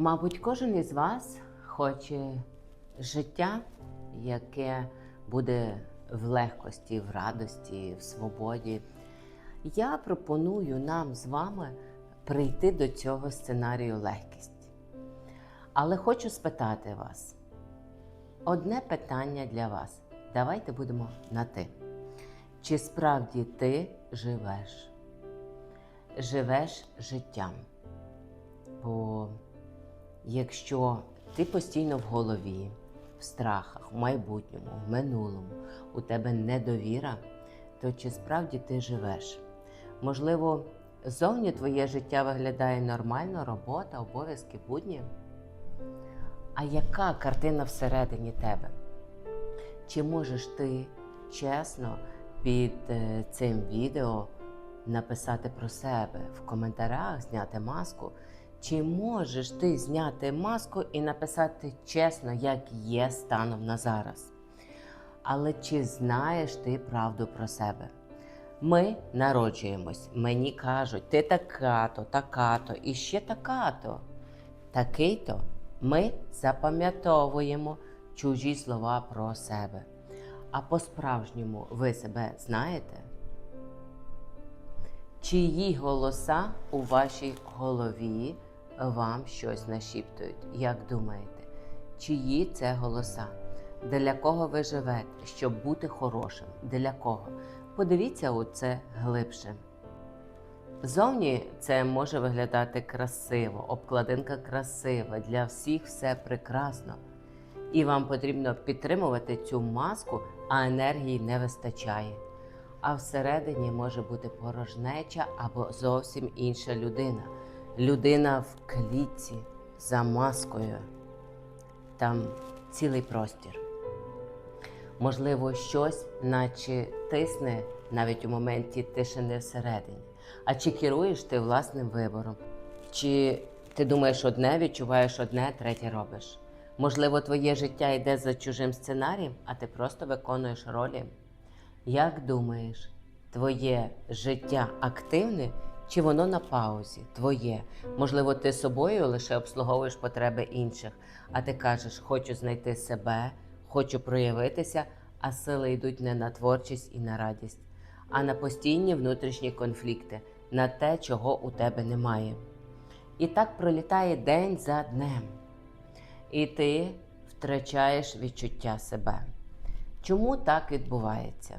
Мабуть, кожен із вас хоче життя, яке буде в легкості, в радості, в свободі. Я пропоную нам з вами прийти до цього сценарію легкість. Але хочу спитати вас одне питання для вас. Давайте будемо на ти. Чи справді ти живеш? Живеш життям? Бо якщо ти постійно в голові, в страхах, в майбутньому, в минулому, у тебе недовіра, то чи справді ти живеш? Можливо, зовні твоє життя виглядає нормально, робота, обов'язки, будні. А яка картина всередині тебе? Чи можеш ти чесно під е, цим відео написати про себе в коментарях, зняти маску? Чи можеш ти зняти маску і написати чесно, як є станом на зараз? Але чи знаєш ти правду про себе? Ми народжуємось, мені кажуть, ти така-то, така-то і ще така-то. Такий-то ми запам'ятовуємо чужі слова про себе. А по-справжньому ви себе знаєте? Чиї голоса у вашій голові вам щось нашіптують? Як думаєте? Чиї це голоса? Для кого ви живете, щоб бути хорошим? Для кого? Подивіться у це глибше. Зовні це може виглядати красиво, обкладинка красива, для всіх все прекрасно. І вам потрібно підтримувати цю маску, а енергії не вистачає. А всередині може бути порожнеча або зовсім інша людина. Людина в клітці за маскою. Там цілий простір. Можливо, щось, наче тисне навіть у моменті тишини всередині. А чи керуєш ти власним вибором? Чи ти думаєш одне, відчуваєш одне, третє робиш? Можливо, твоє життя йде за чужим сценарієм, а ти просто виконуєш ролі. Як думаєш, твоє життя активне чи воно на паузі? Твоє? Можливо, ти собою лише обслуговуєш потреби інших, а ти кажеш, хочу знайти себе, хочу проявитися, а сили йдуть не на творчість і на радість, а на постійні внутрішні конфлікти, на те, чого у тебе немає. І так пролітає день за днем. І ти втрачаєш відчуття себе. Чому так відбувається?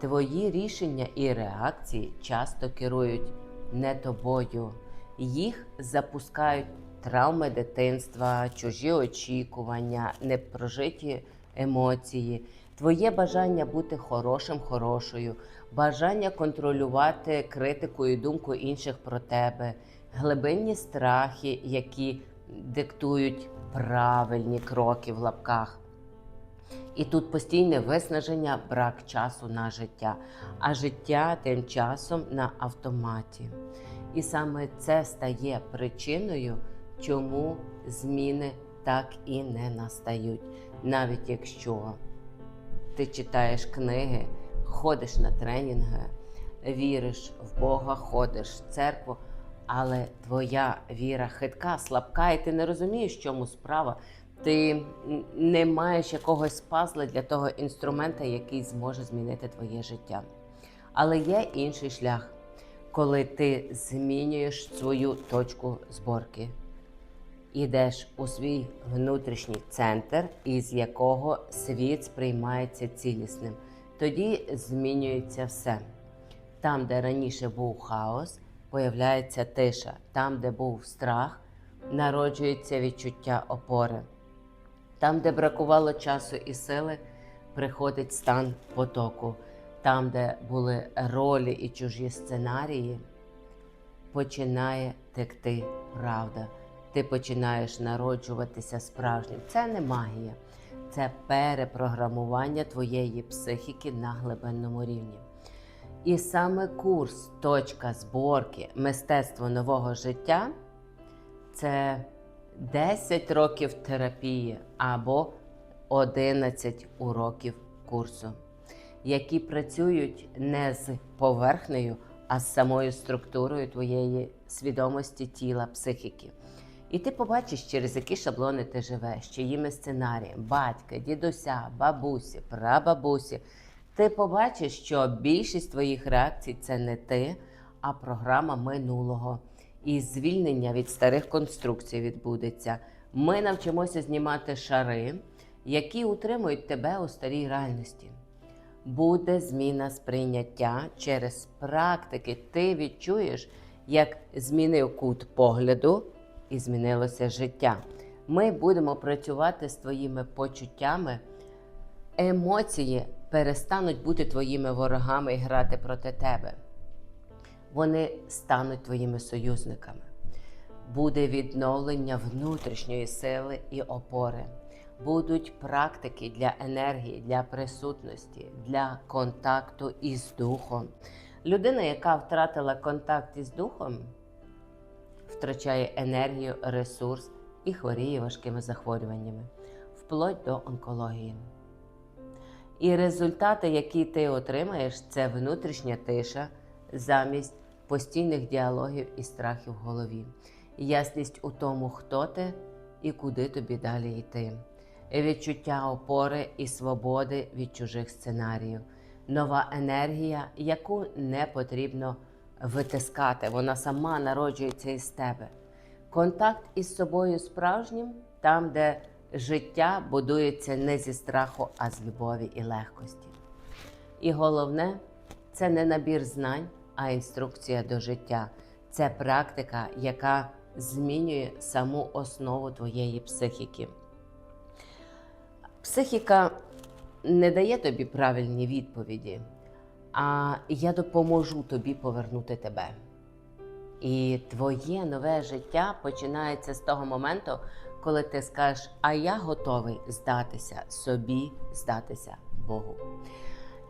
Твої рішення і реакції часто керують не тобою. Їх запускають травми дитинства, чужі очікування, непрожиті емоції, твоє бажання бути хорошим, хорошою, бажання контролювати критику і думку інших про тебе, глибинні страхи, які диктують правильні кроки в лапках. І тут постійне виснаження, брак часу на життя, а життя тим часом на автоматі. І саме це стає причиною, чому зміни так і не настають. Навіть якщо ти читаєш книги, ходиш на тренінги, віриш в Бога, ходиш в церкву, але твоя віра хитка, слабка, і ти не розумієш, в чому справа. Ти не маєш якогось пазла для того інструмента, який зможе змінити твоє життя. Але є інший шлях, коли ти змінюєш свою точку зборки. Ідеш у свій внутрішній центр, із якого світ сприймається цілісним. Тоді змінюється все. Там, де раніше був хаос, появляється тиша. Там, де був страх, народжується відчуття опори. Там, де бракувало часу і сили, приходить стан потоку. Там, де були ролі і чужі сценарії, починає текти правда. Ти починаєш народжуватися справжнім. Це не магія, це перепрограмування твоєї психіки на глибинному рівні. І саме курс Точка зборки мистецтво нового життя це 10 років терапії або 11 уроків курсу, які працюють не з поверхнею, а з самою структурою твоєї свідомості тіла, психіки. І ти побачиш, через які шаблони ти живеш, чиїми сценарієм, батька, дідуся, бабусі, прабабусі. Ти побачиш, що більшість твоїх реакцій це не ти, а програма минулого. І звільнення від старих конструкцій відбудеться. Ми навчимося знімати шари, які утримують тебе у старій реальності. Буде зміна сприйняття через практики. Ти відчуєш, як змінив кут погляду і змінилося життя. Ми будемо працювати з твоїми почуттями. Емоції перестануть бути твоїми ворогами і грати проти тебе. Вони стануть твоїми союзниками. Буде відновлення внутрішньої сили і опори. Будуть практики для енергії, для присутності, для контакту із духом. Людина, яка втратила контакт із духом, втрачає енергію, ресурс і хворіє важкими захворюваннями, вплоть до онкології. І результати, які ти отримаєш, це внутрішня тиша замість постійних діалогів і страхів в голові, ясність у тому, хто ти і куди тобі далі йти, відчуття опори і свободи від чужих сценаріїв, нова енергія, яку не потрібно витискати, вона сама народжується із тебе. Контакт із собою справжнім, там, де життя будується не зі страху, а з любові і легкості. І головне, це не набір знань, а інструкція до життя. Це практика, яка змінює саму основу твоєї психіки. Психіка не дає тобі правильні відповіді, а я допоможу тобі повернути тебе. І твоє нове життя починається з того моменту, коли ти скажеш, а я готовий здатися собі, здатися Богу.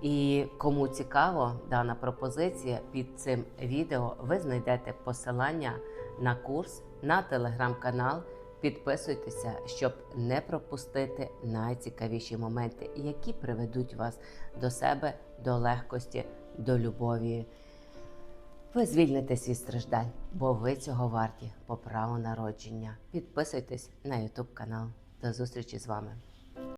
І кому цікаво дана пропозиція, під цим відео ви знайдете посилання на курс, на телеграм-канал. Підписуйтеся, щоб не пропустити найцікавіші моменти, які приведуть вас до себе, до легкості, до любові. Ви звільнитесь від страждань, бо ви цього варті по праву народження. Підписуйтесь на YouTube канал. До зустрічі з вами.